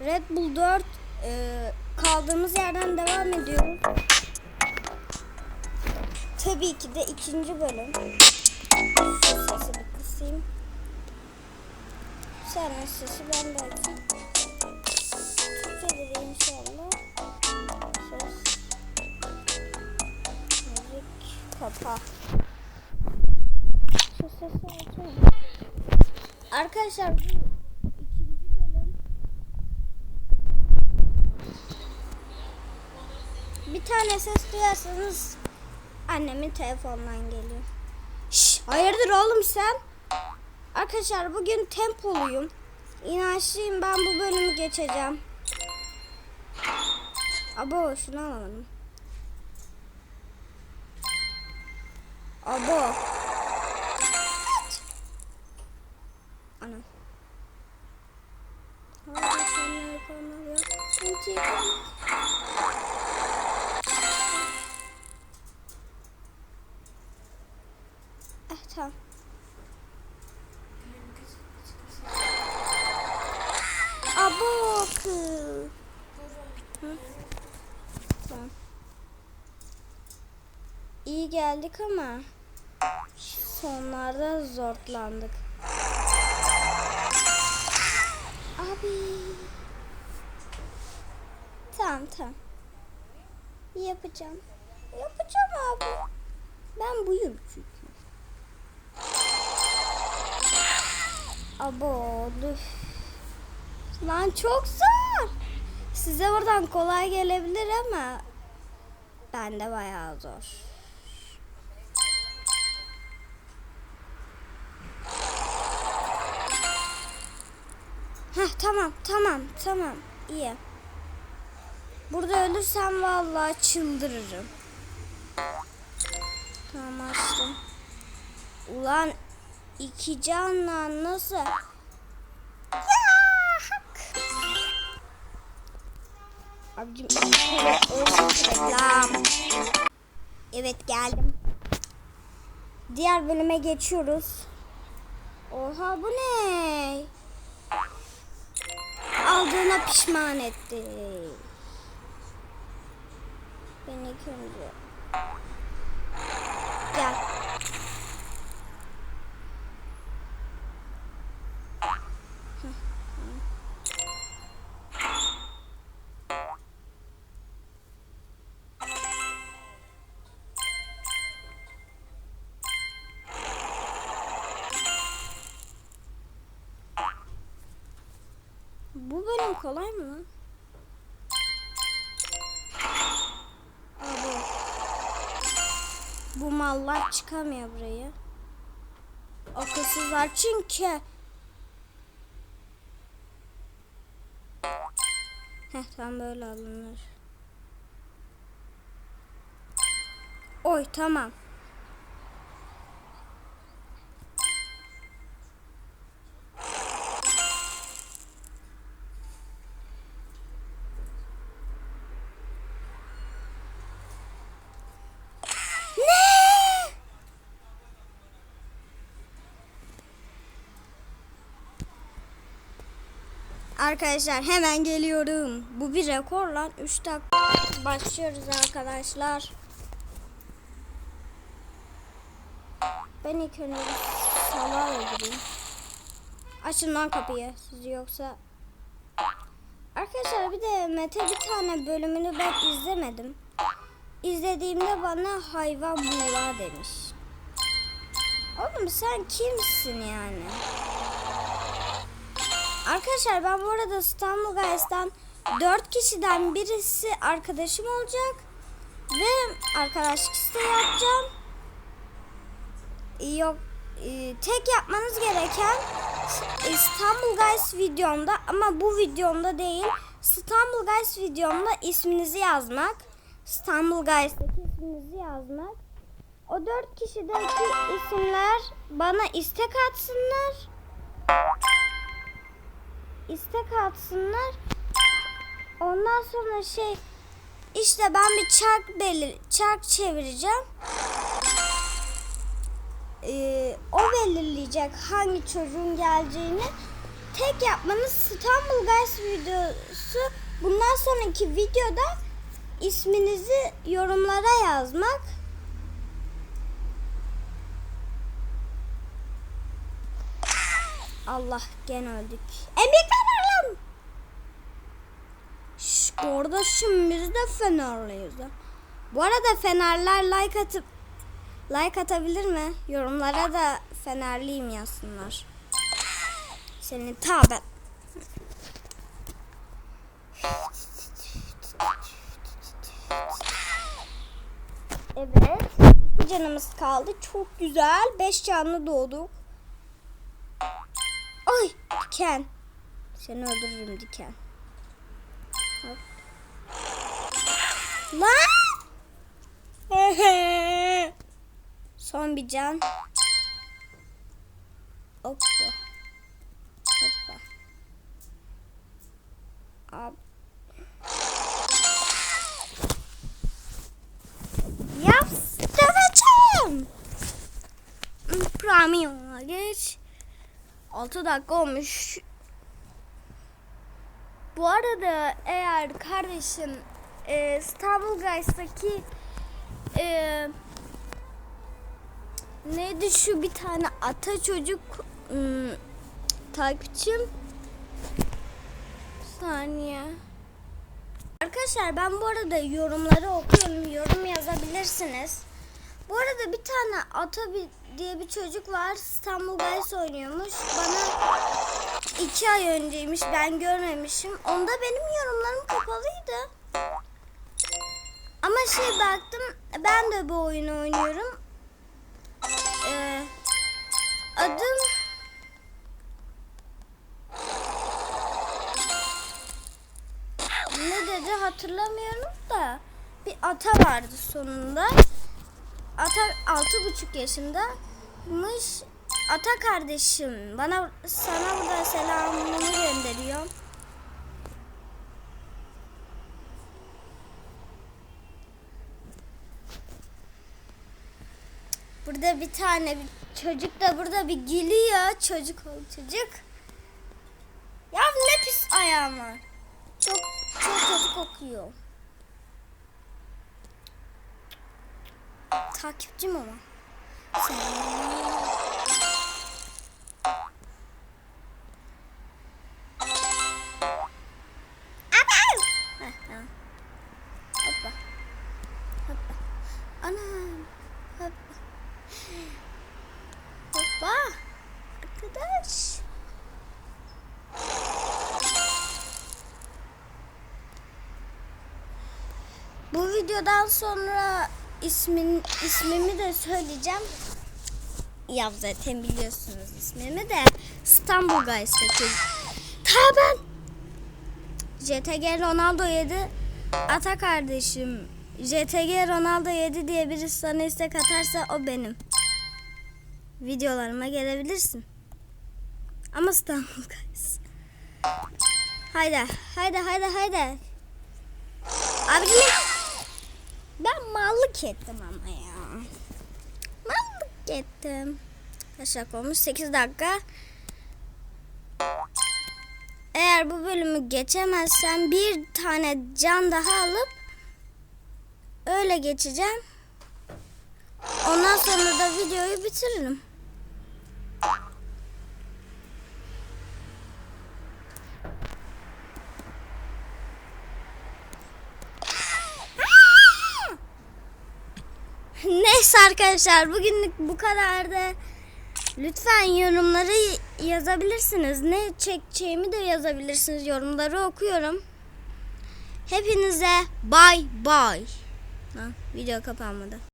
Red Bull 4 e, kaldığımız yerden devam ediyoruz. Tabii ki de ikinci bölüm. Şu sesi bir kısayım. Sen sesi ben de açayım. İnşallah. Ses. Müzik. Kapa. Şu sesi açayım. Arkadaşlar bu ikinci bölüm. Bir tane ses duyarsanız annemin telefonundan geliyor. Şş, hayırdır oğlum sen? Arkadaşlar bugün tempoluyum. İnançlıyım ben bu bölümü geçeceğim. Abo şunu alamadım. Abo. Tamam. Abo kız. Tamam. İyi geldik ama sonlarda zorlandık. Abi. Tamam tamam. Yapacağım. Yapacağım abi. Ben buyum çünkü. Abo düf. Lan çok zor. Size buradan kolay gelebilir ama bende bayağı zor. Heh tamam tamam tamam iyi. Burada ölürsem vallahi çıldırırım. Tamam açtım. Ulan iki canla nasıl? Abicim reklam. Evet geldim. Diğer bölüme geçiyoruz. Oha bu ne? Aldığına pişman etti. Beni ilk önce. Kolay mı lan? Abi. Bu mallar çıkamıyor buraya. Akılsızlar çünkü. Heh tam böyle alınır. Oy tamam. Ne? Arkadaşlar hemen geliyorum. Bu bir rekor lan. 3 dakika başlıyoruz arkadaşlar. Ben ilk önce salağa gireyim. Açın lan kapıyı. Siz yoksa... Arkadaşlar bir de Mete bir tane bölümünü ben izlemedim. İzlediğimde bana hayvan buğra demiş. Oğlum sen kimsin yani? Arkadaşlar ben bu arada İstanbul Guys'tan 4 kişiden birisi arkadaşım olacak. Ve arkadaşlık isteği yapacağım. Yok e, tek yapmanız gereken İstanbul Guys videomda ama bu videomda değil İstanbul Guys videomda isminizi yazmak. İstanbul Guys'taki isminizi yazmak. O dört kişideki isimler bana istek atsınlar. İstek atsınlar. Ondan sonra şey işte ben bir çark belir çark çevireceğim. Ee, o belirleyecek hangi çocuğun geleceğini. tek yapmanız İstanbul Guys videosu. Bundan sonraki videoda isminizi yorumlara yazmak. Allah gene öldük. Emik Fenerlim. Şş, kardeşim biz de Fenerliyiz. Bu arada Fenerler like atıp like atabilir mi? Yorumlara da Fenerliyim yazsınlar. Senin tabi. Evet. Bir canımız kaldı. Çok güzel. Beş canlı doğduk. Ay diken. Seni öldürürüm diken. Lan! Son bir can. Hoppa. Hoppa. Ab. Ya döveceğim. Premium'a geç. 6 dakika olmuş. Bu arada eğer kardeşim e, İstanbul Guys'taki e, neydi şu bir tane ata çocuk ım, takipçim? Bir saniye. Arkadaşlar ben bu arada yorumları okuyorum yorum yazabilirsiniz. Bu arada bir tane ata bir, diye bir çocuk var İstanbul Guys oynuyormuş. Bana iki ay önceymiş ben görmemişim. Onda benim yorumlarım kapalıydı ama şey baktım ben de bu oyunu oynuyorum ee, adım ne dedi hatırlamıyorum da bir ata vardı sonunda. Ata altı buçuk yaşındaymış. Ata kardeşim bana sana burada selamını gönderiyor. Burada bir tane bir çocuk da burada bir gülüyor. Çocuk ol çocuk. Ya ne pis ayağım var. Çok çok kötü kokuyor. Takipçim ama. Sen... Hoppa. Arkadaş. Bu videodan sonra ismin ismimi de söyleyeceğim. Ya zaten biliyorsunuz ismimi de İstanbul Guys'taki. Ta ben. JTG Ronaldo 7 Ata kardeşim. JTG Ronaldo 7 diye birisi sana istek atarsa o benim. Videolarıma gelebilirsin. Ama İstanbul Guys. Haydi, haydi, haydi, haydi. Abicim ben mallık ettim ama ya. Mallık ettim. Kaç dakika olmuş? 8 dakika. Eğer bu bölümü geçemezsem bir tane can daha alıp öyle geçeceğim. Ondan sonra da videoyu bitiririm. Neyse arkadaşlar bugünlük bu kadardı. Lütfen yorumları yazabilirsiniz. Ne çekeceğimi de yazabilirsiniz. Yorumları okuyorum. Hepinize bay bay. Video kapanmadı.